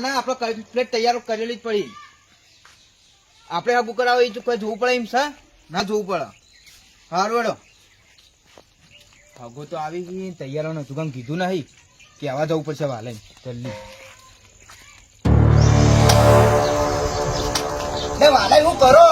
ના ના આપણે કમ્પ્લેટ તૈયાર કરેલી જ પડી. આપણે હબુ કરાવો એ કોઈ જોવું પડે એમ છે? ના જોવું પડે. હારું વેડો ભાગો તો આવી ગઈ તૈયારો નતું કામ કીધું નહીં કે આવા જવું પડશે વાલે. જલ્દી. લે વાલે હું કરો?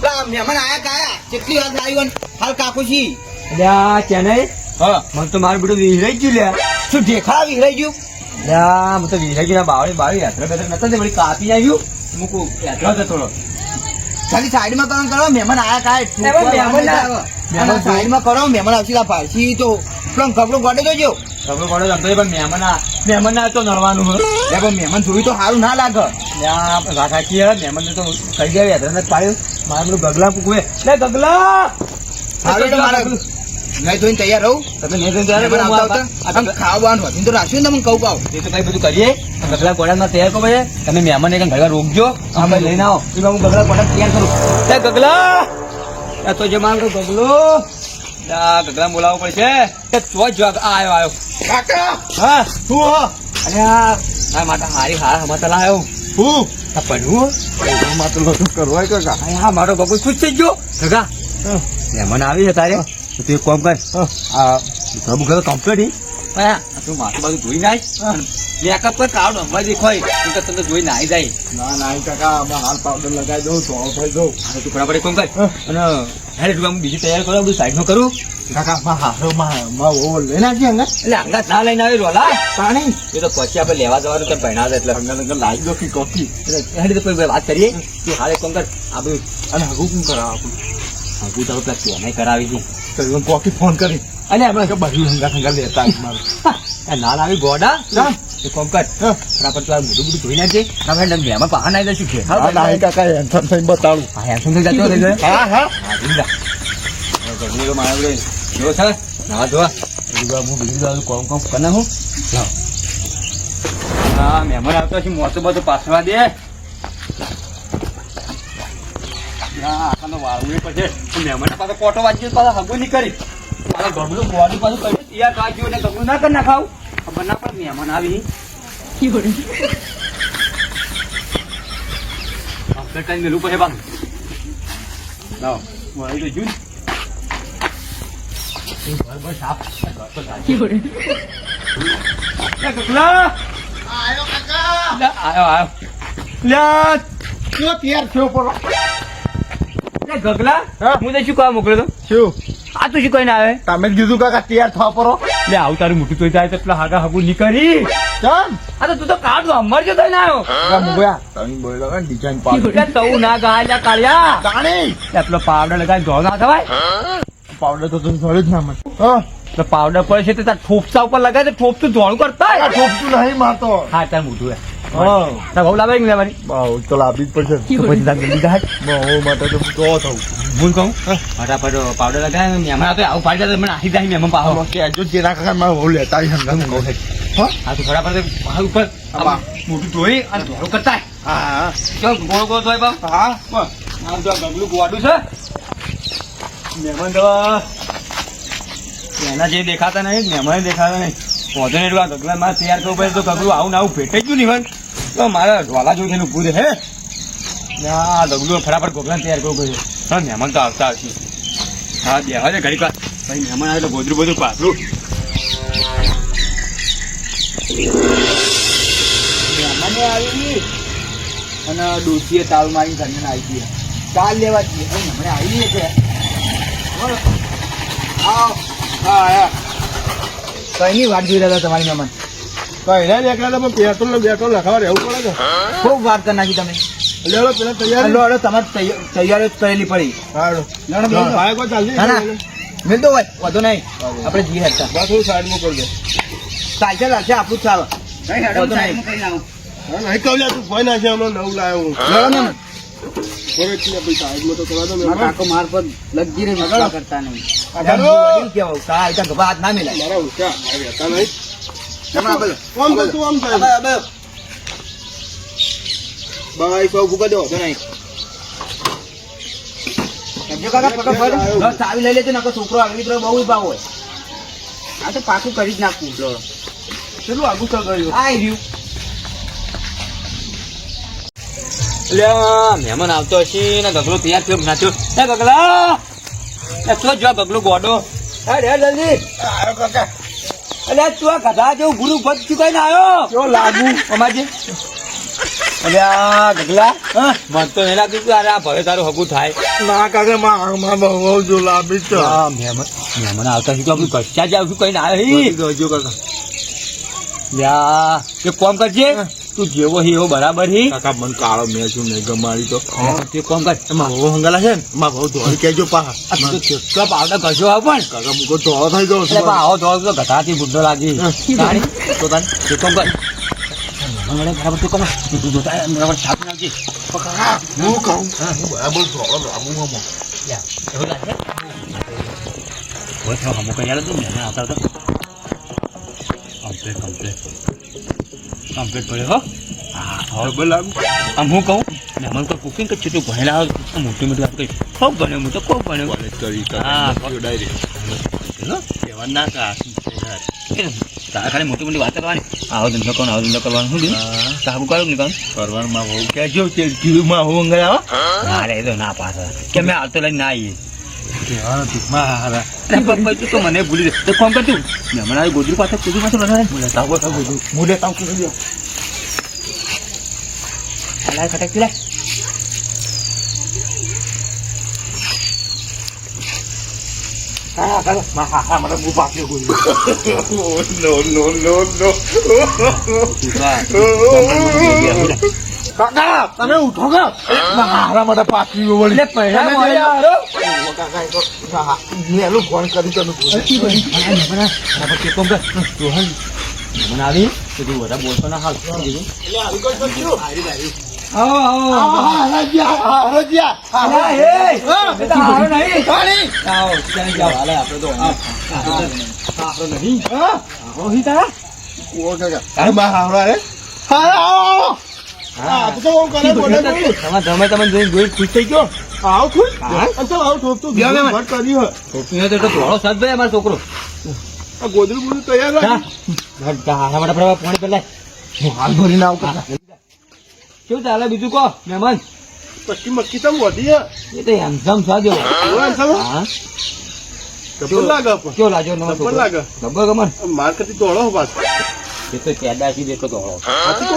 પેલા મહેમાન આયા કાયા? કેટલી વાર આવ્યો હાલ કાકુશી અલ્યા હા. મને તો મારું બધું વિહરાઈ ગયું લ્યા શું દેખા વિહરાઈ ગયું? અલ્યા મને તો વિહરાઈ બાવળી બાવળી યાત્રા બેત્રા નતા ને વળી કાપી આવ્યું. મૂકું યાત્રા રહો ખાલી સાઈડમાં કરો ને કરો મહેમાન આયા કાય મહેમાન સાઈડમાં કરો મહેમાન આવશે પારસી તો. પેલો કપડું ગોડે જોજો તમે કોડો જમતો પણ મહેમાન આ મહેમાન ના તો નડવાનું લે પણ મહેમાન જોયું તો સારું ના લાગે. અલ્યા રાખા મહેમાન ને તો કહી ગયા યાત્રા પાડ્યું મારે ગગલા પૂકવે લે ગગલા! સારું તો મારે નહીં ધોઈને તૈયાર રહું. તમે નહીં ધોઈને તૈયાર રહો આવતા આવતા. ખાવાનું હતું તો રાખ્યું તમને કહું કહું. એ તો કઈ બધું કરીએ. ગગલા કોડામાં તૈયાર કરો ભાઈ. તમે મહેમાન એક ઘર રોકજો. અમે લઈને આવો. એ હું ગગલા કોડા તૈયાર કરું. લે ગગલા! તો જે મારો ગગલો. આ ગગલા બોલાવવો પડશે. તો જ આવ્યો આવ્યો કાકા! હા. તું હો? અરે આ માતા હારી હાર હમતા લાયો હું આ પડવું બધું કરવા કાકા. હા મારો બગુ ખુશ થઈ ગયો. કાકા મહેમાન આવી છે તારે. તો એક કામ કર. આ ઘર ઘર કમ્પ્લીટ હા. તું માથું બાજુ ધોઈ નાખ. મેકઅપ પર કાળ રમવા દેખાય તું તો તમને ધોઈ નાઈ જાય. ના ના કાકા આમાં હાલ પાવડર લગાવી દઉં તો થઈ દઉં. તું ફટાફટ કામ કર. અને હેડ તું આમ બીજી તૈયાર કરો બધું સાઈડમાં કરું. કાકા માં હારો માં માં ઓ લઈ નાખી અંગા એટલે અંગાત ના લઈને આવી રોલા. પાણી. એ તો પછી આપણે લેવા જવાનું કેમ ભણાવે એટલે. અંગા અંગા લાવી દો કે કોફી એટલે હેડ તો વાત કરીએ. કે હારે કામ કર. આ બધું. અને હગું શું કરાવ આપણું? હજુ તો પેલા તેને કરાવી છે. તો કોકી ફોન કરી. અને આપણે બધું હંગા હંગા લેતા મારું. આવી ગોડા? એ કોમ કર. બરાબર તું આ બધું બધું ધોઈ નાખજે. કે હા ના કાકા હેન્ડસમ થઈને બતાડું હા એમ સમજી જતો રહી ગયો હા હા હા જીંદા ગરમી તો મારા જોડે જો છે નાવા ધોવા બીજું હું. બીજું બધું કોમ કોમ કના હું. હા મહેમાન આવતો છે મોટો બધો પાછવા દે. આખાનો વાળવું પછી મહેમાન પાસે કોટો પાછા હગું નહીં કરી. મારા ગમલું બોડી પાછું ને ગમલું ના કરી નાખાવ. ખબર ના પડે મહેમાન આવી કઈ મેલું પછી બાંધ લાવો મારી તો જૂન બસ સાફ આયો કાકા! આયો આયો. લ્યા કયો તૈયાર થયો પર લે ગગલા? હું. તો શું કામ મોકલ્યો તો? શું? આ તું શું કહીને આવે? તમે જ કીધું કાકા તૈયાર થવા પરો? લે આવું તારું મોટું તો જાય તો પેલા હાગા હાગું નીકળી. આ તો તું તો કાઢ અમર જો થઈને આવ્યો. તમે બોલો ને ડિઝાઇન પાડો લે ના ગાય કાળ્યા. કાણી એટલો પાવડર લગાવી ધો ના થવાય? પાવડર તો તું થોડી જ ના મને હા. તો પાવડર પડે છે તો તાર ઠોપસા ઉપર લગાય તો ધોળું કરતા ઠોકતું નહીં મારતો. હા તાર મોટું તાર બહુ લાવે કે લેવાની બહુ તો લાવી જ પડશે. પછી તાર જલ્દી થાય? બહુ માટે તો તો થવું ભૂલ કહું? ફટાફટ પાવડર લગાવે મહેમાન આવતો આવું પાડી જાય મને આખી જાય મહેમાન પાહો કહેજો જેના કાકા મારે બહુ લેતા આવી હું કહું હા? હા તો ફટાફટ આ ઉપર. મોટું ધોઈ અને ધોળું કરતા હા ચલ ગોળો ગોળ ધોઈ બાપ હા. તો ગગલું ગોવાડું છે. મહેમાન તો એના જે દેખાતા નહીં મહેમાન દેખાતા નહીં. પહોંચે એટલું આ ગગલા માં તૈયાર કરવું પડે તો ગગલું આવું ને આવું ભેટે જ નહીં તો મારે ઢોલા જોઈ થઈને પૂરે હે આ ગગલું ફટાફટ ગોગલા તૈયાર કરવું પડે હા મહેમાન તો આવતા આવશે હા, બેહવા છે ઘડીક વાર. ભાઈ, મહેમાન આવે તો ગોદરું બધું પાછું મને આવી અને ડોસીએ તાલ મારી ઘરને આવી ગઈ તાલ લેવા જઈએ હમણાં આવી છે. બોલો. હા કઈની વાત રહ્યા હતા તમારી મહેમાન? કઈ ના દેખાતા પણ પેટ્રોલ ને પેટ્રોલ લખાવા રહેવું પડે ખૂબ વાત કરી નાખી તમે. કે પેલા તૈયાર હલો તમારે તૈયાર જ કરેલી પડી. લેવડો, બેસો. ભાઈ કોઈ ચાલતી ના ના. મિલ દો ભાઈ વધુ નહીં. આપણે જી હતા બસ હું સાઈડમાં કરી દે ચાલશે ચાલશે આપણું ચાલો. નહીં. કહું તું કોઈ નાખે હમણાં નવું લાવ્યો હું. લેવડો ને ને. કાકો માર પર લગી રહી કરતા નહીં. હાલો. કા ગભા હાથ ના મિલાય. ચાવી લઈ લેજો નકર છોકરો આગળ બહુ ભાવ હોય. આ તો પાછું કરી જ નાખવું કેટલું આગું ચાલ આ રહ્યું. મહેમાન આવતો હશે ને ગગલો તૈયાર થયો નાચ્યો એ ગગલા! જો ગગલો ગોડો? હા રે જલ્દી. કાકા. એટલે તું આ ગધા જેવું ગુરુ ભજ ચુકાઈને આવ્યો? કેવો લાગુ? અમાજી. અરે આ ગગલા હા. મન તો એના કીધું અરે આ ભવે તારું હગું થાય. ના કાકા માં બહુ જો લાંબી છે. હા મહેમાન મહેમાન આવતા તો આપણું કચ્છા જ આવશું કઈ ના આવી ગયો કાકા. યા એક કોમ કરજે. તું જેવો હી એવો બરાબર હી? કાકા મને કાળો મેં છું નહીં ગમાડી તો. તે કોમ કર. એમાં બહુ હંગાલા છે ને? એમાં બહુ ધોળી કેજો પા તું તો આવતા કશો આવ પણ. કાકા મુકો ધોળો થઈ ગયો એટલે આવો દોડ તો ગધાથી બુદ્ધો લાગી. તાણી તો તાણી તે કોમ કર. મને બરાબર તો કોમ તું તું જોતા બરાબર છાપ નાખજે. પકા હું કહું? હું બરાબર. ધોળો લાગુ મામો યા એવું લાગે? હવે થોડો હમો કરી આલો તું? મહેમાન આવતા તો કમ્પ્લેટ કમ્પ્લેટ. કમ્પ્લેટ પડ્યો હો. હા હવે લાગુ આમ હું કહું મહેમાન તો કુકિંગ કચ્છું તું ભણેલા આવે મોટું મોટી વાત કહી ખૂબ ભણ્યો હું તો ખૂબ ભણ્યો. કોલેજ કરી હા. ના કા એ ખાલી મોટી મોટી વાત કરવાની. આવો ધંધો કરવાનો આવો ધંધો કરવાનો. શું સાબુ કરું નહીં કરવાનું માં બહુ કહેજો કે કીધું હું હંગાયા ના રે તો ના પાસ કે મેં આવતો લઈને ના આવીએ. કહેવાનું ટૂંકમાં હારા અરે પપ્પા તું તો મને ભૂલી દે તો કોમ કર તું હમણાં આવી ગોદરું પાસે કુદરું પાસે બનાવે મુલે તાવ બતા બધું મુલે તાવ કરી દો લાય ખટક પીલા હા કાકા માં હા હા મને બહુ પાક્યો ગોળી નો નો નો નો કાકા તમે ઉઠો કા? મારા માટે પાછી વળી. આવો. કાકા એ તો હા, હા. મેં એનું ફોન કરી તમે મને આવી. તો તું બધા બોલતો ના હાલ. હે! એ તો હારો આવો. આવો, તો સાથ ભાઈ અમારો છોકરો. ગોદરું બોદરું તૈયાર રાખ. હારા પ્રભા પાણી પેલા હાલ ભરીને આવ કેવું ચાલે બીજું કહો મહેમાન? પક્કી મક્કી તો વધી હે. એ તો હેન્ડસમ છો જો? હા? લાગે. કેવો લાગ્યો નવો ગબ્બર લાગે. ગબ્બર ગમન માર દોડો પાછો. એ તો પેદાશી દેખો ધોળો.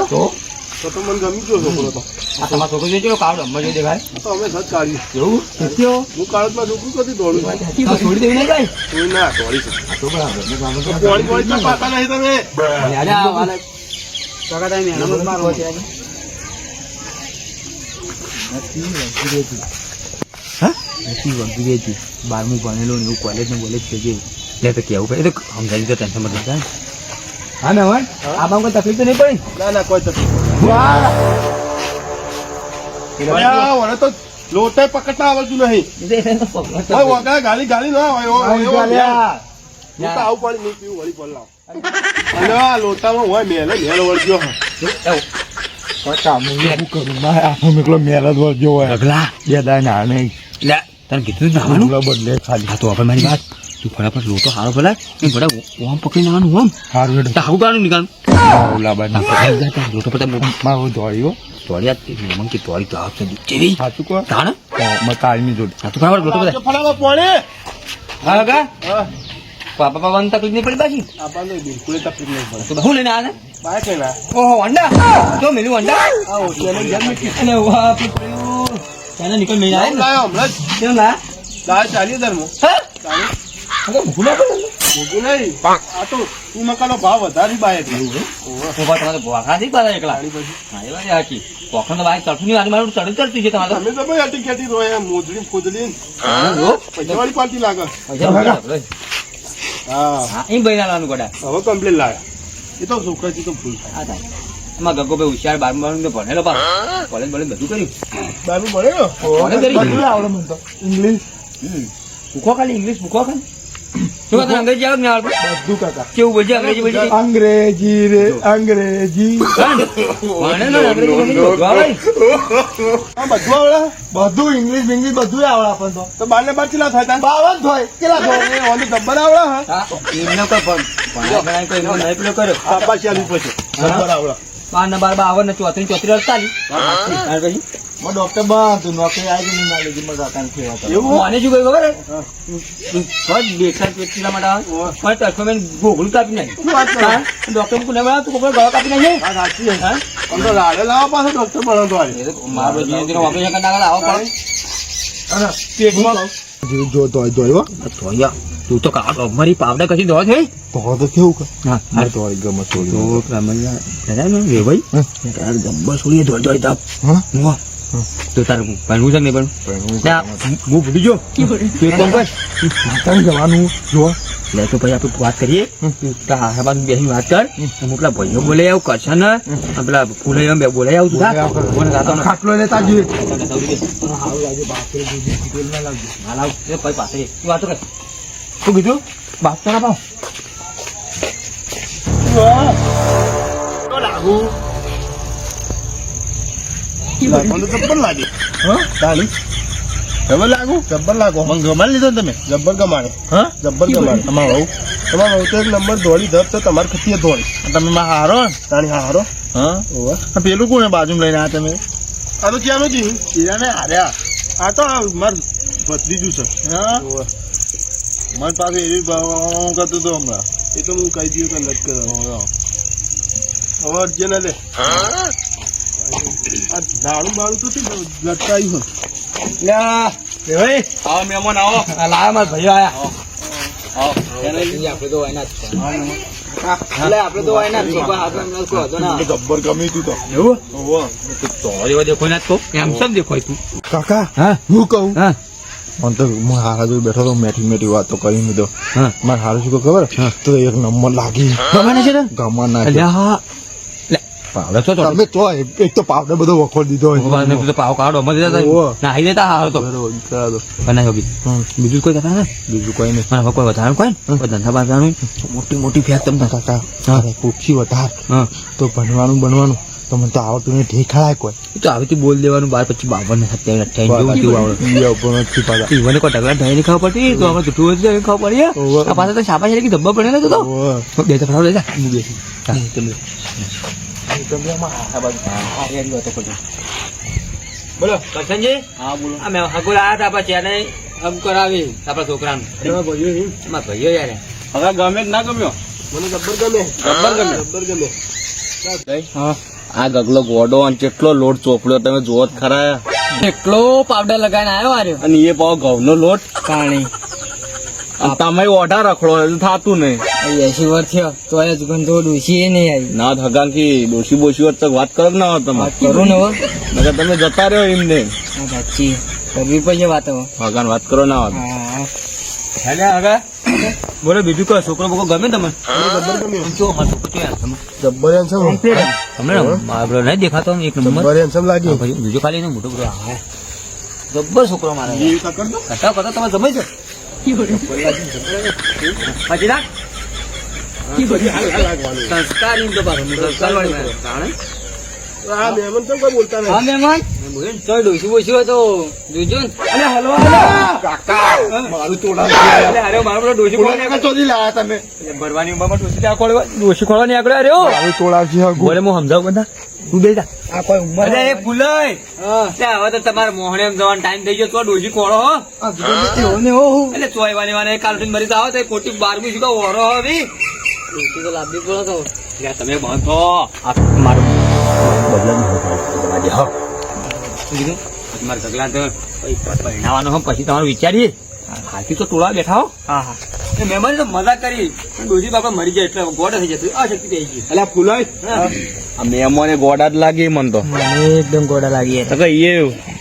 તો તો તો મને ગમી ગયો છોકરો તો. આ તમારો છોકરો જોજો કાવડો અમ્મા જોઈ દેખાય તો અમે સજ કાઢી. એવું? સત્યો હું કાળજમાં છોકરું કદી દોડું છોડી દેવી નહીં કઈ કોઈ ના દોડી છે. તો પોણી પોણી તો પાતા નહીં તમે. બારમું ભણેલો ને એવું કોલેજ ને કોલેજ છે જે લે તો કેવું પડે એ તો સમજાવી તો ટેન્શન મતલબ લેતા હા ને હોય? આમાં કોઈ તકલીફ તો નહીં પડી? ના ના કોઈ તકલીફ વળે તો લોટે પકડતા આવડતું નહીં. વગા ગાલી ગાલી ના હોય તો આવું પાણી નહીં પીવું વળી પણ લાવ. અને આ લોટામાં હોય મેલે મેલ વળગ્યો હે. અગલા. લે તને કીધું તો આપણે મારી વાત. તું ફટાફટ લોટો હારો પેલા એ બધા ઓમ પકડી નાવાનું ઓમ. તાહુ ગાનું નીકળ લોટો પતા તોડી આ મન કે તોડી તો આવશે કેવી તાણ? હા તો ફટાફટ લોટો પતા ફટાફટ પોણી. હા ગા હા, પાપા પાપા તકલીફ નહીં પડી બાકી આપણને બિલકુલ તકલીફ નહીં પડે. તો હું લઈને આને બાય કે ના? ઓહો અંડા? તો મેલું અંડા? અને વાહ પીપળ્યું ચાલે નીકળ મેં આવે લાવ, હમણાં. કેમ ના ચાલીએ ધર્મો. હા? ચાલીએ. અરે ભૂલા મોંઘું નહીં. આ તો તું મકાનો ભાવ વધારી બાય એટલે. ઓવે. ઊભા તમારે ભોખા નથી પાછા એકલા. હા એ વાત સાચી. પોખણ તો બાય ચડતું નહીં આજે મારું ચડતું ચડતું છે તમારે તમે તો ભાઈ અટી ખેતી રોય મોજડી ફૂદડી જો. પૈસાવાળી પાર્ટી લાગે. હા. હા એ બહેરા લાવવાનું ગોડા. હવે કમ્પ્લેન લાયા. એ તો છોકરાથી તો ભૂલ થાય. થાય એમાં ગગો ભાઈ હોશિયાર બારમું બારમું તો ભણેલો પા કોલેજ બોલેજ બધું કર્યું. બારમું ભણે ને કોને કરી? બધું આવડે મને તો ઇંગ્લિશ ભૂખો ખાલી ઇંગ્લિશ ભૂખો ખાલી. અંગ્રેજી આવે ના બધું કાકા. કેવું બોલજે અંગ્રેજી બોલજે અંગ્રેજી રે અંગ્રેજી. બધું બધું આવડે બધું ઇંગ્લિશ ઇંગ્લિશ બધું આવડે પણ તો. તો બાર ને બાર કેટલા થાય? બાવન થાય. કેટલા થાય? ઓલી ડબ્બર આવડે હા? એમને કોઈ પણ પેલો કર્યો. પાપા ચાલી પછી ડબ્બર આવડે. બાર ને બાર બાવન ને ચોત્રી ચોત્રી અડતાલીસ પછી મને ડોક્ટર બધું નોકરી આવી ગઈ ના લીધી એવું મને શું કહ્યું ખબર હે? બસ બેકાર માટે આવે. મને ટચમાં મેં ગોગળું કાપી નાખ્યું. ડૉક્ટર કોને? તું કોકનો ગળો કાપી નાખ્યો? સાચી હા? તો લાડે લાવવા પાછો ડોક્ટર ભણો તો આજે. મારો જીવ તેનો ઓપરેશન કરી નાખે, આવો પડે. પેટમાં જો જો જોયો ધોયા. તું તો કાળો અમારી પાવડા કશી ધોવા છે તો તો કેવું કે હા તો આવી છોડી તો રમણિયા દાદા ને રે ભાઈ તાર ગમ્બા છોડીએ દોડ દોડ તાપ હા તો તારું ભણવું છે ને પણ હું ભૂલી જો તું એક કામ કર માતાને જવાનું જો લે તો ભાઈ આપણે વાત કરીએ તારા હારા બાજુ બેસીને વાત કર હું પેલા ભાઈઓ બોલે આવું કરશે ને પેલા ફૂલે એમ બે બોલે આવું તું કર. ખાટલો લેતા જઈએ. પાસે વાત કર શું કીધું? બાપ. તો ના પાવ લાગુ. લાગવાનું લાગે હા તાલી લાગુ? જબ્બર લાગો. મને ગમાડી લીધો તમે? જબ્બર ગમાડે. હા? જબ્બર ગમાડે. તમારો વહુ? તમારો વહુ તો એક નંબર દોડી ધપ તો તમારે ખતીએ દોડી તમે માં હારો તાણી હારો? હા? પેલું કોને બાજુમાં લઈને આ તમે? આ તો ક્યાંનું જ ને હાર્યા? આ તો મારું બદલી ભત્રીજું છે. હા? મારી પાસે એવી હું કરતો હતો હમણાં એ તો હું કહી દઉં કે નથી કરો હવે અર્જન લે આ દારૂ બાળું તો શું લટકાયું લે ભાઈ આવો મહેમાન આવો લાયા મારા ભાઈઓ આયા આપણે તો વાયના જ કાકા હા હું કહું હા મને તો હું હારા જોઈ બેઠો તો મેઠી મેઠી વાતો કરી મેં તો. મારે હારું શું ખબર? તો એક નંબર લાગી. ગમા ના? પાવડે તો તો. તમે તો એક તો પાવડે બધો વખોડ દીધો હોય. તો પાવ કાઢો મરી જતા ના આવી દેતા હારો તો. બનાવી હોગી બીજું કોઈ કહેતા ને બીજું કોઈ નહીં. મને કોઈ વધારે કોઈ ધંધા બાંધવાનું મોટી મોટી ફેર તમને કાકા. પૂછી વધાર. તો ભણવાનું બનવાનું. તો મને તો આવડતું નહીં ઠેકાય કોઈ તો આવી બોલ દેવાનું બાર પછી બાવન સત્યાવીસ અઠ્યાવીસ જેવું નથી પાછા. ઈવને કોઈ ઢગલા ઢાઈ ની ખબર પડતી તો આપણે જૂઠું હોય તો ખબર પડી ઓહો. આ પાછા તો શાબાશ છે કે ધબ્બા પડે ને તો બે તો લેજા હું બેસી. હા તમે બોલો કરશનજી હા બોલો આ મેં હગુલ આયા હતા આપણે ચેન્નઈ હમ કરાવી આપણા છોકરાને એમાં ભાઈઓ યાર હવે ગમે કે ના ગમ્યો મને જબ્બર ગમે જબ્બર ગમે. જબ્બર ગમે આ ગગલો ગોડો અને કેટલો લોટ ચોપડ્યો તમે જોવો જ ખરા કેટલો પાવડર લગાવીને આવ્યો આર્યો અને એ પાવ ઘઉંનો લોટ પાણી તમે ઓઢા રખડો થતું થાતું નહીં. એસી વર્ષ થયો તો જ ગંધો ડૂસી નહીં આવી. ના હગાન કી બોસી બોશી તક વાત કરો ના હોય તમે કરું ને હવે તમે જતા રહ્યો એમને. સાચી. કરવી પડશે હવે ભગવાન વાત કરો ના હોય. હા. હેલે આગા બોલો બીજું કહો છોકરો બોકો ગમે તમે. જબ્બર. તમને નહીં દેખાતો એક નંબર? જબ્બર handsome લાગ્યું ભાઈ બીજું ખાલી ને મોટો બધો જબ્બર છોકરો મારે કરતા કરતા તમે જમાઈ છો પછી ના સંસ્કારની તો પાછો સંસ્કાર વાળી? આ મહેમાન કેમ કોઈ બોલતા નહીં? હા મહેમાન? તો ડોસી બોસી તો જોજો ને. અલે હલવા મારું તોડા અરે મારો પેલો ડોસી ખોળવા કાકા લાયા તમે. ભરવાની ઉંમરમાં ડોસી ત્યાં ખોળવા ડોસી ખોળવા નહીં આગળ અરે મારું તોડા બોલે હું સમજાવું બધા? તું બેટા આ કોઈ ઉંમર અરે એ ફૂલય હવે તો તમારે મોહણે એમ જવાનો ટાઈમ થઈ ગયો. તો ડોસી ખોળો હો. એટલે ચોય વાની વાને કાલ મરી તો એ ખોટી બારમી શું ઓરો હવે તો લાંબી પડો તો. તમે બંધો મારું બદલાવી પછી ગગલા તો પછી હો પછી તમારું વિચારીએ. હાથી તો ટોળા બેઠા હો. હા હા. મહેમાન તો મજા કરી. ડોસી બાપા મરી જાય એટલે ગોડા થઈ જતું આ શક્તિ થઈ ગઈ. એટલે ફૂલાય આ મેમોને ગોડા જ લાગી મન તો. મને એકદમ ગોડા લાગી તો કઈ એ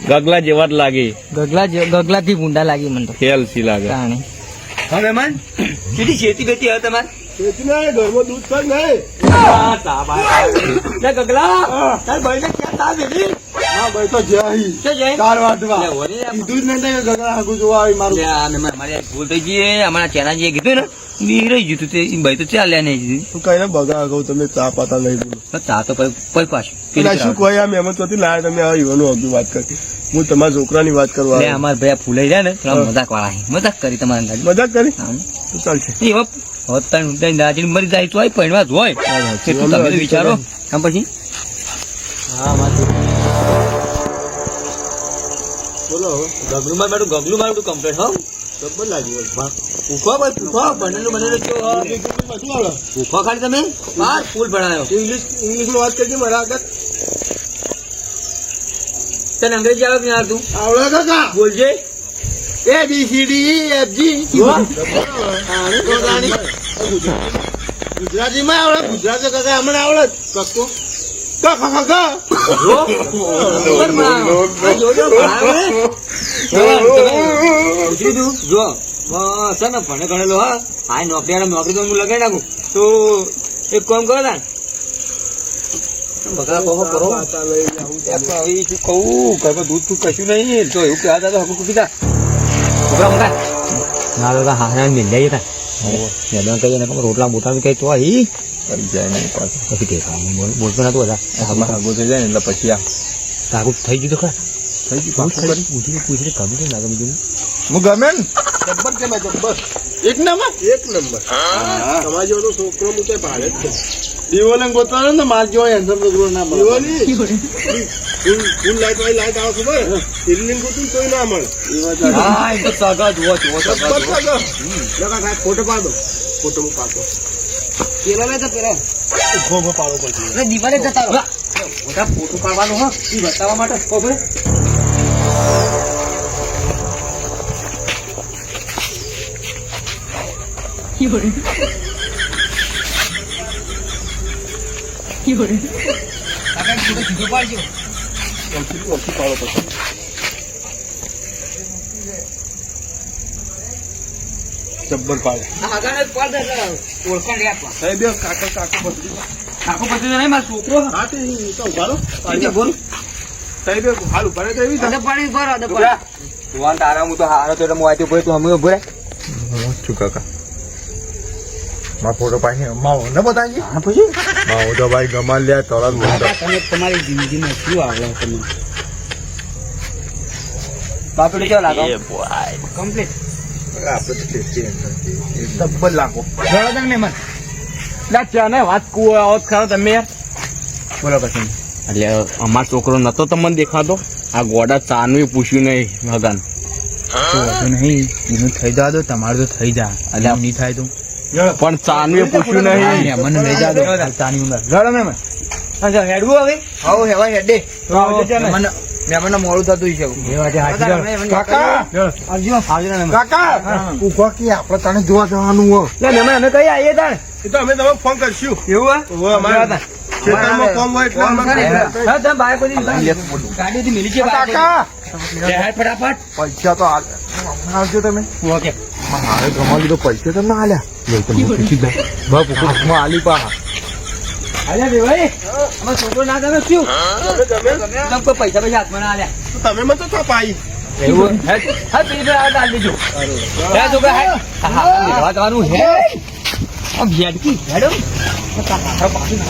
ગગલા જેવા જ લાગી. ગગલા ગગલા થી ભૂંડા લાગી મને તો. ખેલસી લાગે. કારણે હા મહેમાન? કેટલી ખેતી બેતી હવે તમારે? નહીં, ઘરમાં દૂધ કર નહીં. લે ગગલા તાર ભાઈને ક્યાં તાર બેટી હા, ભાઈ તો જય. છે જય? ચાર વાટવા. લે, વળી આ- કીધું જ નહીં કે ગગડા જોવા આવી મારું. લે, આ મહેમાન મારી ભૂલ થઈ ગઈ અમારા ચેનાજીએ કીધું ને બી રહી તે ભાઈ તો ચાલ્યા નહીં જીધું હું કઈને બગા કહું તમે ચા પાતા લઈ બોલો. ચા તો પછી. પછી પેલા શું કોઈ આ મહેમાન નથી લાયા તમે આ યુવાનું અગી વાત કરી. હું તમારા છોકરાની વાત કરવા અમારા ભાઈ ફૂલાઈ રહ્યા ને મજાક વાળા છે. મજાક કરી તમારા મજાક કરી? તો ચાલશે. હોત તાણ ઉડાઈને મરી જાય તો આય પૈણવા જ હોય. એટલું તમે વિચારો? આમ પછી? હા માથું બોલો ગગલું માં મારું ગગલું મારું કમ્પ્લેટ હો. જબ્બર લાગ્યું ભાઈ. પૂખો ભાઈ બનેલું બનેલું ખાલી તમે? બાર ફૂલ ભણાયો. ઇંગ્લિશ ઇંગ્લિશમાં વાત કરજે મારા આગળ. તને અંગ્રેજી આવે કે આવડતું? આવડે કાકા. બોલજે. A B C D F G ગુજરાતીમાં આવડે ગુજરાતી કાકા હમણાં આવડે કક્કો. આ ભણે ગણેલો હા. હા નોકરી નોકરી તો હું લગાવી નાખું. તો એક કામ કરો તાન બકરા કોકો કરો. કહું? ઘરમાં દૂધ તું કશું નહીં. તો એવું કહેવા તો હકુ કીધા મંગા ના તો હા મિલ જાય તા કહીએ ને રોટલા મોટા કઈ તો અહીં કરી જાય ને પછી કે બોલ બોલતો નતું હતા આગો થઈ જાય ને એટલે પછી આ તારું થઈ ગયું તો ખરા થઈ ગયું પાછું કરી પૂછી પૂછી કમી નહીં લાગે બીજું હું ગમે ને જબ્બર કે મેં જબ્બર એક નંબર એક નંબર તમારા જેવો તો છોકરો હું કઈ ભાડે જ છે દિવાલે ગોતવાનો ને માર જેવો હેન્સમ છોકરો ના મળે. દિવાલી ફૂલ ફૂલ લાઈટ વાળી લાઈટ આવે ખબર દિલ્હી ગોતું કોઈ ના મળે. હા એ તો સગા જુઓ જુઓ સગા. લગા ફોટો પાડો. ફોટો હું પાડો પેલો લે તો પેલો ઊભો ઊભો પાડો પડશે એટલે દિવાલે જતા રહો. મોટા ફોટો પાડવાનો હો. એ બતાવવા માટે ખબર પછી પછી પાડો પછી જબ્બર પાડે સાહેબ કાકા કાકા પછી કાકો પછી નહીં મારો છોકરો હા તે ઉભારો બોલ સાહેબ હાલ ઉભારે તો એવી. પાણી ભરો તું તારા હું તો હારો તો હું આથી ઊભો તું અમે ઊભો રહે શું કાકા મારા ફોટો પાછી ને બતાવી હા પછી? માવો તો ભાઈ ગમા લ્યા તરત તમે તમારી જિંદગીમાં શું આવડે તમે? બાપડે કેવો લાગો? કમ્પ્લીટ આપણે ટેસ્ટી એમ લાગો. જોડો તમે મહેમાન લા ચા ને વાત કુવો આવત ખરો તમે? બોલો પછી. એટલે અમાર છોકરો નતો તમને દેખાતો. આ ગોડા ચાનું પૂછ્યું નહીં ભગવાન નહીં? એનું થઈ જા દો તમારું તો થઈ જા. અલ્યા. નહીં થાય તો. પણ ચાનું પૂછ્યું નહીં. મને લઈ જા દો ચાની ઉંમર જોડો મેમન અચ્છા હેડવું હવે. આવો હેવા હેડે. તો આવજો મને મોડું થતું છે એ વાતે કાકા! આવજો. આવજો ને કાકા! ઊભા કે આપણે તને જોવા જવાનું હો લે મહેમાન અમે કઈ આવીએ તાણ? એ તો અમે તમને ફોન કરશું. એવું હવે અમારે ખેતરમાં કોમ હોય એટલે અમારે હા તમે બાય કોઈ ગાડીથી મિલી છે કાકા! ફટાફટ. પૈસા તો આવજો તમે. ઓકે. મારે ગમા લીધો પૈસા તમને હાલ્યા લઈ તમે પૂછી દે બા હાથમાં આલી પા અલ્યા દેવાઈ અમારો છોકરો ના તમે ગમે તમે કોઈ પૈસા પૈસા હાથમાં ના આલ્યા. તમે મને તો થપાઈ. એવું? હા? પેલી પર આ ડાલ દેજો હે છોકરા પાછું